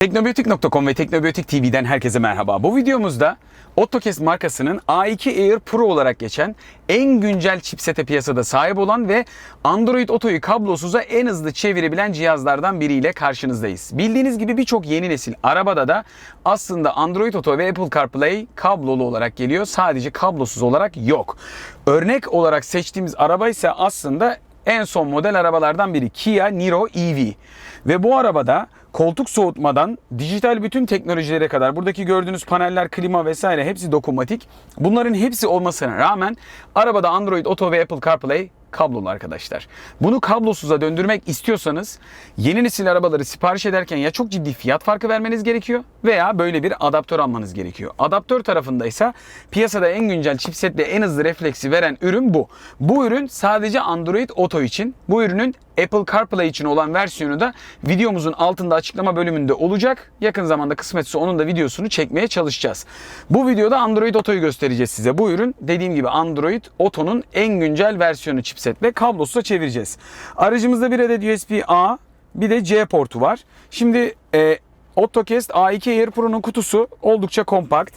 Teknobiyotik.com ve Teknobiyotik TV'den herkese merhaba. Bu videomuzda Autocast markasının A2 Air Pro olarak geçen en güncel chipsete piyasada sahip olan ve Android Auto'yu kablosuza en hızlı çevirebilen cihazlardan biriyle karşınızdayız. Bildiğiniz gibi birçok yeni nesil arabada da aslında Android Auto ve Apple CarPlay kablolu olarak geliyor. Sadece kablosuz olarak yok. Örnek olarak seçtiğimiz araba ise aslında en son model arabalardan biri Kia Niro EV. Ve bu arabada koltuk soğutmadan dijital bütün teknolojilere kadar buradaki gördüğünüz paneller, klima vesaire hepsi dokunmatik. Bunların hepsi olmasına rağmen arabada Android Auto ve Apple CarPlay kablolu arkadaşlar. Bunu kablosuza döndürmek istiyorsanız yeni nesil arabaları sipariş ederken ya çok ciddi fiyat farkı vermeniz gerekiyor veya böyle bir adaptör almanız gerekiyor. Adaptör tarafında ise piyasada en güncel chipsetle en hızlı refleksi veren ürün bu. Bu ürün sadece Android Auto için. Bu ürünün Apple CarPlay için olan versiyonu da videomuzun altında açıklama bölümünde olacak. Yakın zamanda kısmetse onun da videosunu çekmeye çalışacağız. Bu videoda Android Auto'yu göstereceğiz size. Bu ürün dediğim gibi Android Auto'nun en güncel versiyonu chipsetle kablosuza çevireceğiz. Aracımızda bir adet USB-A bir de C portu var. Şimdi e, AutoCast A2 Air Pro'nun kutusu oldukça kompakt.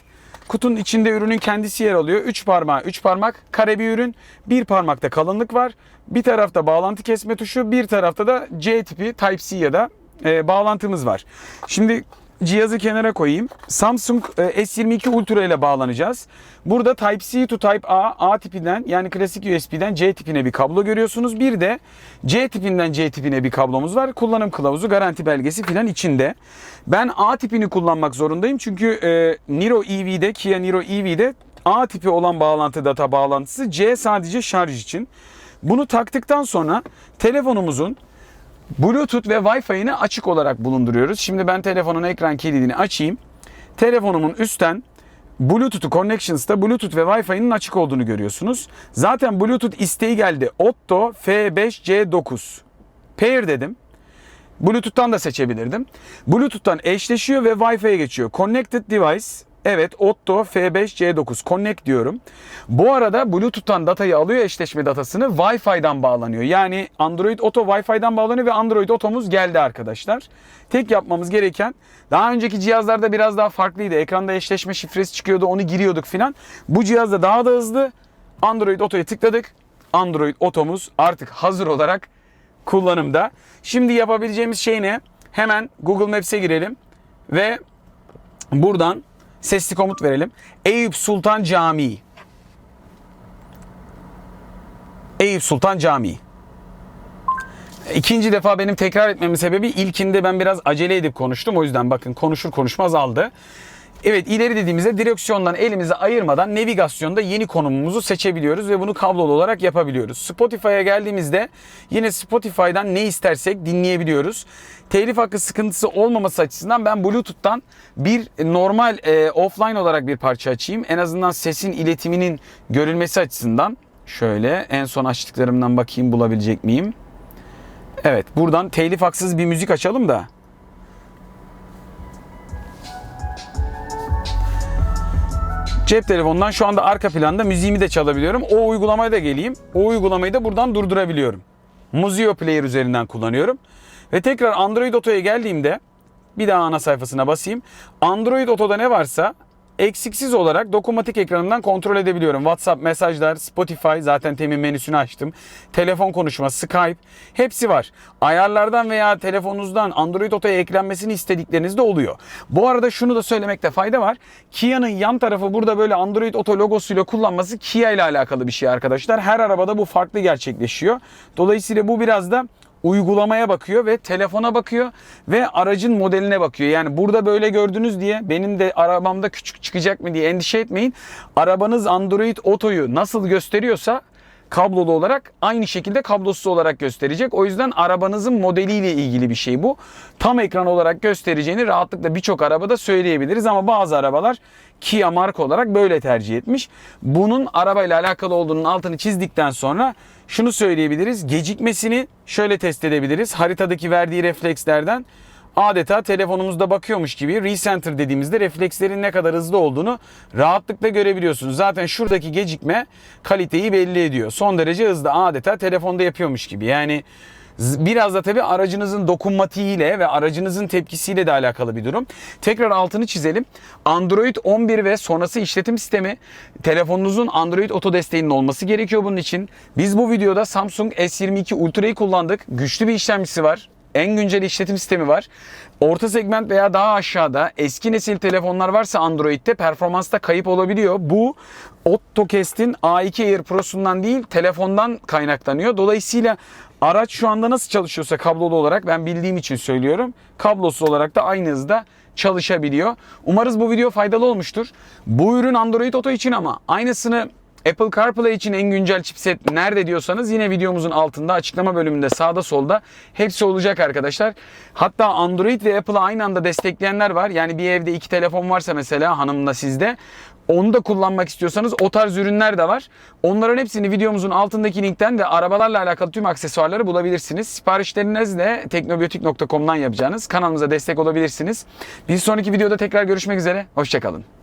Kutunun içinde ürünün kendisi yer alıyor. 3 parmağı 3 parmak kare bir ürün. Bir parmakta kalınlık var. Bir tarafta bağlantı kesme tuşu, bir tarafta da C tipi Type-C ya da e, bağlantımız var. Şimdi cihazı kenara koyayım. Samsung e, S22 Ultra ile bağlanacağız. Burada Type-C to Type-A, A tipinden yani klasik USB'den C tipine bir kablo görüyorsunuz. Bir de C tipinden C tipine bir kablomuz var. Kullanım kılavuzu, garanti belgesi filan içinde. Ben A tipini kullanmak zorundayım çünkü e, Niro EV'de, Kia Niro EV'de A tipi olan bağlantı data bağlantısı C sadece şarj için. Bunu taktıktan sonra telefonumuzun Bluetooth ve Wi-Fi'ni açık olarak bulunduruyoruz. Şimdi ben telefonun ekran kilidini açayım. Telefonumun üstten Bluetooth Connections'ta Bluetooth ve Wi-Fi'nin açık olduğunu görüyorsunuz. Zaten Bluetooth isteği geldi. Otto F5C9. Pair dedim. Bluetooth'tan da seçebilirdim. Bluetooth'tan eşleşiyor ve Wi-Fi'ye geçiyor. Connected device Evet Otto F5C9 Connect diyorum. Bu arada Bluetooth'tan datayı alıyor eşleşme datasını Wi-Fi'den bağlanıyor. Yani Android Auto Wi-Fi'den bağlanıyor ve Android Auto'muz geldi arkadaşlar. Tek yapmamız gereken daha önceki cihazlarda biraz daha farklıydı. Ekranda eşleşme şifresi çıkıyordu onu giriyorduk filan. Bu cihazda daha da hızlı. Android Auto'ya tıkladık. Android Auto'muz artık hazır olarak kullanımda. Şimdi yapabileceğimiz şey ne? Hemen Google Maps'e girelim ve buradan sesli komut verelim. Eyüp Sultan Camii. Eyüp Sultan Camii. İkinci defa benim tekrar etmemin sebebi ilkinde ben biraz acele edip konuştum. O yüzden bakın konuşur konuşmaz aldı. Evet ileri dediğimizde direksiyondan elimizi ayırmadan navigasyonda yeni konumumuzu seçebiliyoruz ve bunu kablolu olarak yapabiliyoruz. Spotify'a geldiğimizde yine Spotify'dan ne istersek dinleyebiliyoruz. Telif hakkı sıkıntısı olmaması açısından ben Bluetooth'tan bir normal e, offline olarak bir parça açayım. En azından sesin iletiminin görülmesi açısından. Şöyle en son açtıklarımdan bakayım bulabilecek miyim? Evet buradan telif haksız bir müzik açalım da. Cep telefonundan şu anda arka planda müziğimi de çalabiliyorum. O uygulamaya da geleyim. O uygulamayı da buradan durdurabiliyorum. Muzio Player üzerinden kullanıyorum. Ve tekrar Android Auto'ya geldiğimde bir daha ana sayfasına basayım. Android Auto'da ne varsa eksiksiz olarak dokunmatik ekranından kontrol edebiliyorum. WhatsApp mesajlar, Spotify zaten temin menüsünü açtım. Telefon konuşma, Skype hepsi var. Ayarlardan veya telefonunuzdan Android Auto'ya eklenmesini istedikleriniz de oluyor. Bu arada şunu da söylemekte fayda var. Kia'nın yan tarafı burada böyle Android Auto logosuyla kullanması Kia ile alakalı bir şey arkadaşlar. Her arabada bu farklı gerçekleşiyor. Dolayısıyla bu biraz da uygulamaya bakıyor ve telefona bakıyor ve aracın modeline bakıyor. Yani burada böyle gördünüz diye benim de arabamda küçük çıkacak mı diye endişe etmeyin. Arabanız Android Auto'yu nasıl gösteriyorsa kablolu olarak aynı şekilde kablosuz olarak gösterecek. O yüzden arabanızın modeliyle ilgili bir şey bu. Tam ekran olarak göstereceğini rahatlıkla birçok arabada söyleyebiliriz ama bazı arabalar Kia marka olarak böyle tercih etmiş. Bunun arabayla alakalı olduğunun altını çizdikten sonra şunu söyleyebiliriz. Gecikmesini şöyle test edebiliriz. Haritadaki verdiği reflekslerden adeta telefonumuzda bakıyormuş gibi recenter dediğimizde reflekslerin ne kadar hızlı olduğunu rahatlıkla görebiliyorsunuz. Zaten şuradaki gecikme kaliteyi belli ediyor. Son derece hızlı adeta telefonda yapıyormuş gibi. Yani Biraz da tabii aracınızın dokunmatiğiyle ve aracınızın tepkisiyle de alakalı bir durum. Tekrar altını çizelim. Android 11 ve sonrası işletim sistemi telefonunuzun Android Auto desteğinin olması gerekiyor bunun için. Biz bu videoda Samsung S22 Ultra'yı kullandık. Güçlü bir işlemcisi var. En güncel işletim sistemi var. Orta segment veya daha aşağıda eski nesil telefonlar varsa Android'de performansta kayıp olabiliyor. Bu AutoCast'in A2 Air Pro'sundan değil telefondan kaynaklanıyor. Dolayısıyla araç şu anda nasıl çalışıyorsa kablolu olarak ben bildiğim için söylüyorum. Kablosuz olarak da aynı hızda çalışabiliyor. Umarız bu video faydalı olmuştur. Bu ürün Android Auto için ama aynısını Apple CarPlay için en güncel chipset nerede diyorsanız yine videomuzun altında açıklama bölümünde sağda solda hepsi olacak arkadaşlar. Hatta Android ve Apple'ı aynı anda destekleyenler var. Yani bir evde iki telefon varsa mesela hanımla sizde onu da kullanmak istiyorsanız o tarz ürünler de var. Onların hepsini videomuzun altındaki linkten ve arabalarla alakalı tüm aksesuarları bulabilirsiniz. Siparişleriniz de teknobiyotik.com'dan yapacağınız kanalımıza destek olabilirsiniz. Bir sonraki videoda tekrar görüşmek üzere. Hoşçakalın.